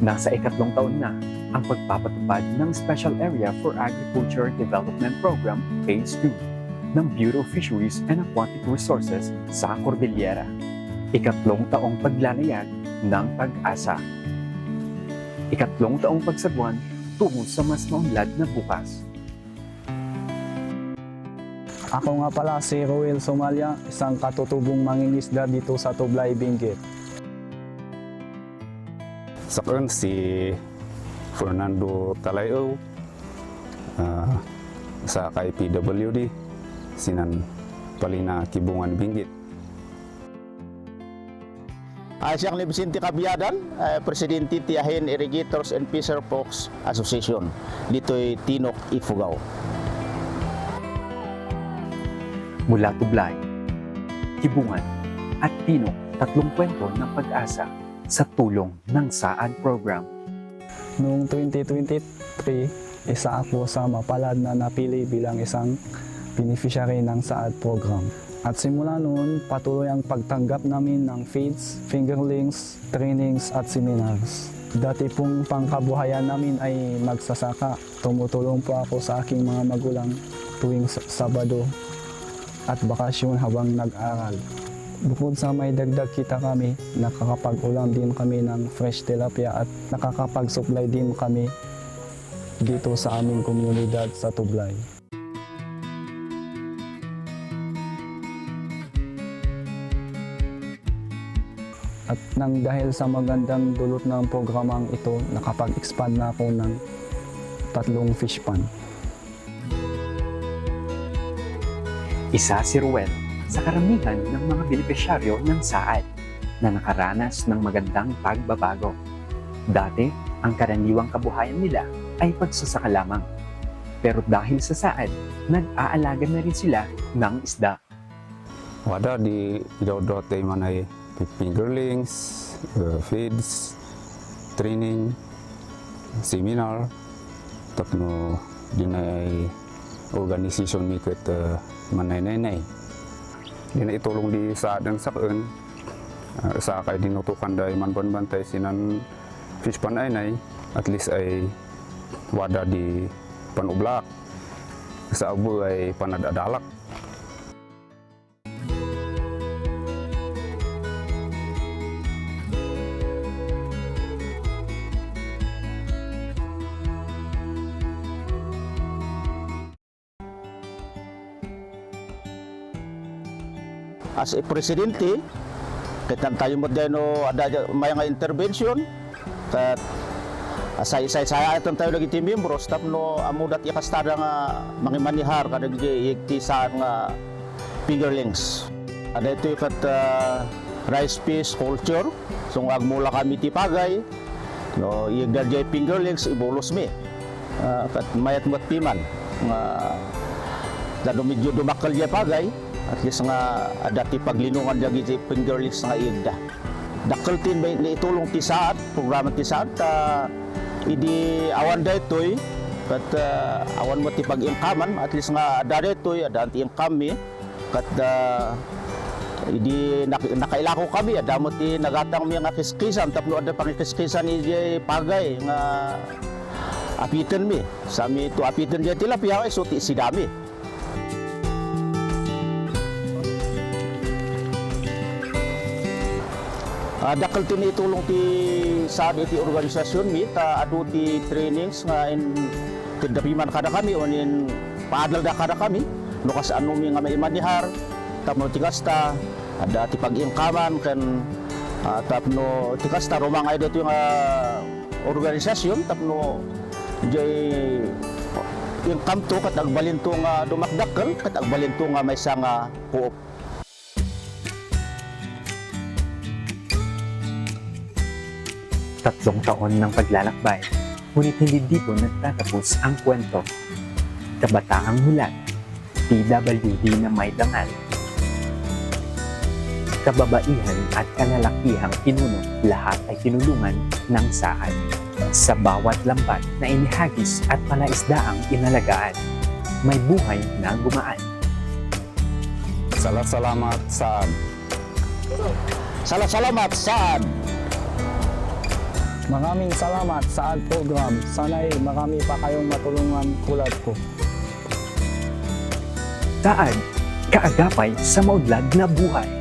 Nasa ikatlong taon na ang pagpapatupad ng Special Area for Agriculture Development Program Phase 2 ng Bureau of Fisheries and Aquatic Resources sa Cordillera. Ikatlong taong paglalayag ng pag-asa. Ikatlong taong pagsagwan tungo sa mas maunlad na bukas. Ako nga pala si Roel Somalia, isang katutubong mangingisda dito sa Tublay, Benguet. Sa akin si Fernando Talayo ah, sa kay PWD sinan Palina Kibungan Binggit. Ay siyang ni Vicente Cabiadan, eh, Presidente Tiahin Irrigators and Fisher Folks Association. Dito'y Tinok, Ifugao. Mula Tublay, Kibungan at Tinok, tatlong kwento ng pag-asa sa tulong ng SAAD program. Noong 2023, isa ako sa mapalad na napili bilang isang beneficiary ng SAAD program. At simula noon, patuloy ang pagtanggap namin ng feeds, fingerlings, trainings at seminars. Dati pong pangkabuhayan namin ay magsasaka. Tumutulong po ako sa aking mga magulang tuwing sa- Sabado at bakasyon habang nag-aral. Bukod sa may dagdag kita kami, nakakapag-ulam din kami ng fresh tilapia at nakakapag-supply din kami dito sa aming komunidad sa Tublay. At nang dahil sa magandang dulot ng programang ito, nakapag-expand na ako ng tatlong fish pond. Isa si Ruel sa karamihan ng mga benepisyaryo ng SAAD na nakaranas ng magandang pagbabago. Dati, ang karaniwang kabuhayan nila ay pagsasaka lamang. Pero dahil sa SAAD, nag-aalaga na rin sila ng isda. Wada di idodot ay manay fingerlings, uh, feeds, training, seminar, tapno dinay organisasyon mi ket uh, manay nay Dina itulong di sa dan sakun uh, sa kay dinutukan day man bantay sinan fish pan ay nay at least ay wada di panublak sa abu ay panadadalak As a Presidente, kitan tayo mo din no, ada may nga intervention, kat asay isay saya ito tayo lagi ti membro, stop no amudat yakastada nga mangimanihar kada gigti sa nga fingerlings. Ada ito kat uh, rice fish culture, so agmula kami ti pagay, no iagdadjay fingerlings ibolos mi. Uh, kat mayat mat piman nga dado medyo dumakal ya pagay at least nga ada ti paglinungan jagi ti fingerlings nga igda dakkel tin may itulong ti saat programa ti saat ta idi awan daytoy kat ah, awan mo ti pag-ingkaman at least nga ada daytoy ada ti income mi kat ah, idi nak nakailako kami ada mo ti nagatang mi nga kiskisan tapno ada pang kiskisan ije pagay nga apitan mi. Sami to apitan jay tilapia so ti sidami Ah, dakal tin itulong ti sa ti organisasyon mi ta adu ti trainings nga in tindapiman kada kami o in paadal da kada kami. No kas ano mi nga maimanihar tapno ti kasta ada ti pag-ingkaman ken ah, tapno ti kasta rumang ay dito nga organisasyon tapno jay income to kat agbalinto nga dumakdakkel kat agbalinto nga may nga coop Tatlong taon ng paglalakbay, ngunit hindi dito nagtatapos ang kwento. Kabataang Hulat, PWD na may dangal. Kababaihan at kalalakihang pinuno, lahat ay tinulungan ng saan. Sa bawat lambat na inihagis at palaisdaang inalagaan, may buhay na gumaan. Salat salamat sa Salah salamat saan Maraming salamat sa ad program. Sana'y marami pa kayong matulungan tulad ko. Saad, kaagapay sa maudlad na buhay.